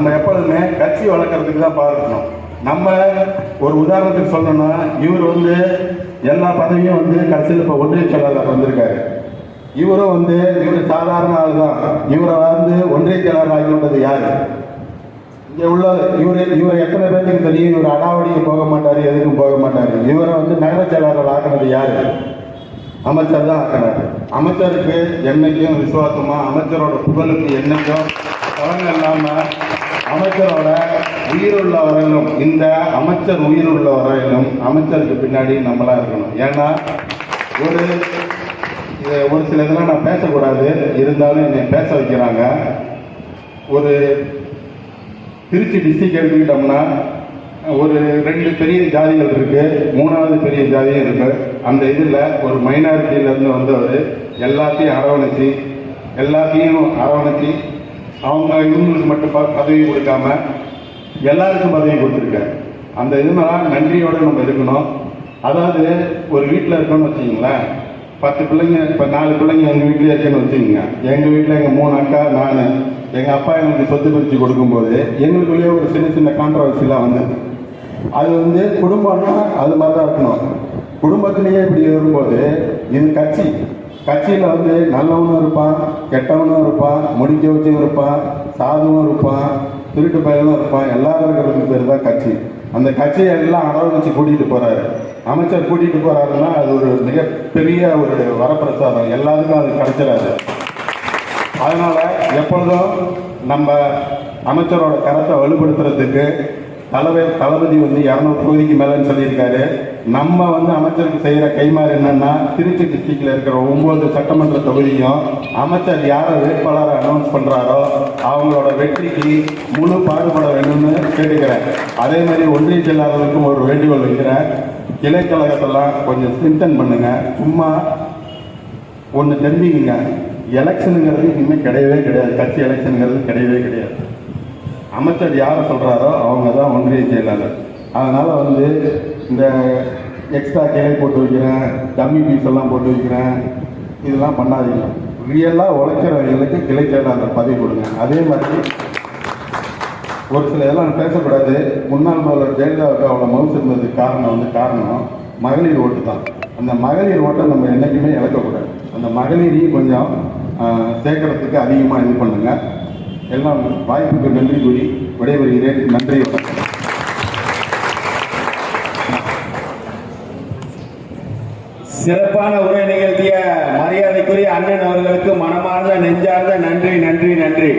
நம்ம எப்பொழுதுமே கட்சி வளர்க்கறதுக்கு தான் பார்க்கணும் நம்ம ஒரு உதாரணத்துக்கு சொல்லணும்னா இவர் வந்து எல்லா பதவியும் வந்து கடைசியில் இப்போ ஒன்றிய செயலாளர் வந்திருக்காரு. இவரும் வந்து இவர் சாதாரண ஆள் தான். இவரை வந்து ஒன்றிய செயலாளர் ஆகி விட்டது யார்? இங்கே உள்ள இவர் இவர் எத்தனை பேருக்கு தெரியும்? இவர் அடாவடிக்கு போக மாட்டார் எதுக்கும் போக மாட்டார். இவரை வந்து நகர செயலாளர் ஆக்குனது யார்? அமைச்சர் தான் ஆக்கினார். அமைச்சருக்கு என்னைக்கும் விசுவாசமாக அமைச்சரோட புகழுக்கு என்னைக்கும் பலன் இல்லாமல் அமைச்சரோட உயிருள்ள வரையிலும் இந்த அமைச்சர் உயிருள்ள வரையிலும் அமைச்சருக்கு பின்னாடி நம்மளா இருக்கணும். ஏன்னா ஒரு இது ஒரு சில இதெல்லாம் நான் பேசக்கூடாது. இருந்தாலும் என்னை பேச வைக்கிறாங்க. ஒரு திருச்சி டிஸ்ட்ரிக்ட் எடுத்துக்கிட்டோம்னா ஒரு ரெண்டு பெரிய ஜாதிகள் இருக்கு. மூணாவது பெரிய ஜாதியும் இருக்கு. அந்த இதில் ஒரு மைனாரிட்டியிலேருந்து வந்தவர் எல்லாத்தையும் அரவணைச்சு எல்லாத்தையும் அரவணைச்சு அவங்க இவங்களுக்கு மட்டும் ப- பதவி கொடுக்காம எல்லாருக்கும் பதவி கொடுத்துருக்காரு. அந்த இதனால நன்றியோட நம்ம இருக்கணும். அதாவது ஒரு வீட்டில் இருக்கோம்னு வச்சுக்கிங்களேன். பத்து பிள்ளைங்க இப்போ நாலு பிள்ளைங்க எங்கள் வீட்டிலே இருக்குன்னு வச்சுக்கோங்க. எங்கள் வீட்டில் எங்கள் மூணு அக்கா நான் எங்கள் அப்பா எங்களுக்கு சொத்து பிரித்து கொடுக்கும்போது எங்களுக்குள்ளேயே ஒரு சின்ன சின்ன கான்ட்ரவர்சிலாம் வந்தது. அது வந்து குடும்பம்னா அது மாதிரி தான் இருக்கணும். குடும்பத்திலேயே இப்படி வரும்போது இது கட்சி. கட்சியில் வந்து நல்லவனும் இருப்பான் கெட்டவனும் இருப்பான் முடிக்க வச்சும் இருப்பான் சாதுவும் இருப்பான் திருட்டு பயலும் இருப்பான். எல்லாரும் இருக்கிறதுக்கு பேர் தான் கட்சி. அந்த கட்சியை எல்லாம் அரவணைச்சு கூட்டிகிட்டு போகிறாரு அமைச்சர் கூட்டிகிட்டு போகிறாருன்னா அது ஒரு மிகப்பெரிய ஒரு வரப்பிரசாதம். எல்லாருக்கும் அது கிடைச்சிடாது. அதனால் எப்பொழுதும் நம்ம அமைச்சரோட கரத்தை வலுப்படுத்துறதுக்கு தலைவர் தளபதி வந்து இரநூறு தொகுதிக்கு மேலேன்னு சொல்லியிருக்காரு. நம்ம வந்து அமைச்சருக்கு செய்கிற கைமாறு என்னன்னா திருச்சி டிஸ்ட்ரிக்டில் இருக்கிற ஒம்பது சட்டமன்ற தொகுதியும் அமைச்சர் யாரை வேட்பாளரை அனௌன்ஸ் பண்ணுறாரோ அவங்களோட வெற்றிக்கு முழு பாடுபட வேணும்னு கேட்டுக்கிறேன். அதே மாதிரி ஒன்றிய செயலாளருக்கும் ஒரு வேண்டுகோள் வைக்கிறேன். கிளைக்கழகத்தெல்லாம் கொஞ்சம் சிந்தன் பண்ணுங்கள் சும்மா ஒன்று தெரிஞ்சுக்கங்க. எலெக்ஷனுங்கிறது இனிமேல் கிடையவே கிடையாது. கட்சி எலெக்ஷனுங்கிறது கிடையவே கிடையாது. அமைச்சர் யாரை சொல்கிறாரோ அவங்க தான் ஒன்றிய செயலாளர். அதனால் வந்து இந்த எக்ஸ்ட்ரா கிளை போட்டு வைக்கிறேன் டம்மி பீஸ் எல்லாம் போட்டு வைக்கிறேன் இதெல்லாம் பண்ணாதீங்க. ரியலாக உழைக்கிறவங்களுக்கு கிளை செயலாளர் பதவி கொடுங்க. அதே மாதிரி ஒரு சில இதெல்லாம் பேசக்கூடாது. முன்னாள் முதல்வர் ஜெயலலிதாவுக்கு அவ்வளோ மவுசு இருந்ததுக்கு காரணம் வந்து காரணம் மகளிர் ஓட்டு தான். அந்த மகளிர் ஓட்டை நம்ம என்றைக்குமே இழக்கக்கூடாது. அந்த மகளிரையும் கொஞ்சம் சேர்க்கறதுக்கு அதிகமாக இது பண்ணுங்கள் எல்லாம் வாய்ப்புக்கு நன்றி கூறி விடைபெறுகிறேன். நன்றி. வணக்கம் சிறப்பான உரை நிகழ்த்திய மரியாதைக்குரிய அண்ணன் அவர்களுக்கு மனமார்ந்த நெஞ்சார்ந்த நன்றி நன்றி நன்றி.